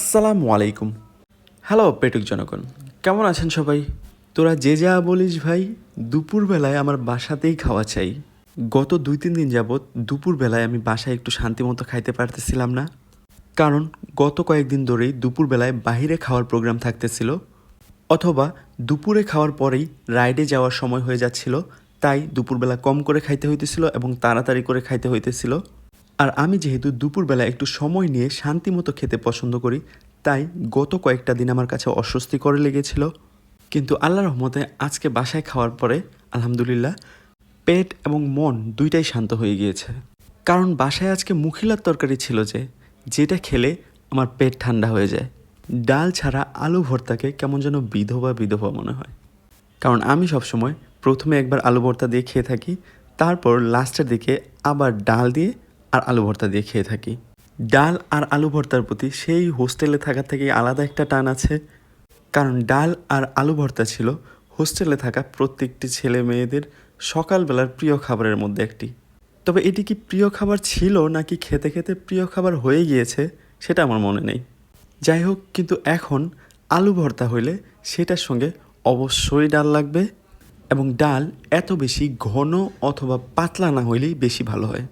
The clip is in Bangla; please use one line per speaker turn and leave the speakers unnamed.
আসসালামু আলাইকুম। হ্যালো, পেটুক জনগণ। কেমন আছেন সবাই? তোরা যে যা বলিস ভাই, দুপুরবেলায় আমার বাসাতেই খাওয়া চাই। গত দুই, তিন দিন যাবৎ দুপুরবেলায় আমি বাসায় একটু শান্তিমতো খাইতে পারতেছিলাম না। কারণ গত কয়েকদিন ধরেই দুপুরবেলায় বাইরে খাওয়ার প্রোগ্রাম থাকতেছিল, অথবা দুপুরে খাওয়ার পরেই রাইডে যাওয়ার সময় হয়ে যাচ্ছিল, তাই দুপুরবেলা কম করে খাইতে হইতেছিল এবং তাড়াতাড়ি করে খাইতে হইতেছিল। আর আমি যেহেতু দুপুরবেলা একটু সময় নিয়ে শান্তিমতো খেতে পছন্দ করি, তাই গত কয়েকটা দিন আমার কাছে অস্বস্তি করে লেগেছিল। কিন্তু আল্লাহ রহমতে আজকে বাসায় খাওয়ার পরে, আলহামদুলিল্লাহ, পেট এবং মন দুইটাই শান্ত হয়ে গিয়েছে। কারণ বাসায় আজকে মুখিলার তরকারি ছিল যে, যেটা খেলে আমার পেট ঠান্ডা হয়ে যায়। ডাল ছাড়া আলু ভর্তাকে কেমন যেন বিধবা বিধবা মনে হয়। কারণ আমি সবসময় প্রথমে একবার আলু ভর্তা দিয়ে খেয়ে থাকি, তারপর লাস্টের দিকে আবার ডাল দিয়ে আর আলু ভর্তা দিয়ে খেয়ে থাকি। ডাল আর আলু ভর্তার প্রতি সেই হোস্টেলে থাকা থেকে আলাদা একটা টান আছে। কারণ ডাল আর আলু ভর্তা ছিল হোস্টেলে থাকা প্রত্যেকটি ছেলে মেয়েদের সকালবেলার প্রিয় খাবারের মধ্যে একটি। তবে এটি কি প্রিয় খাবার ছিল নাকি খেতে খেতে প্রিয় খাবার হয়ে গিয়েছে সেটা আমার মনে নেই। যাই হোক, কিন্তু এখন আলু ভর্তা হইলে সেটার সঙ্গে অবশ্যই ডাল লাগবে এবং ডাল এত বেশি ঘন অথবা পাতলা না হইলেই বেশি ভালো হয়।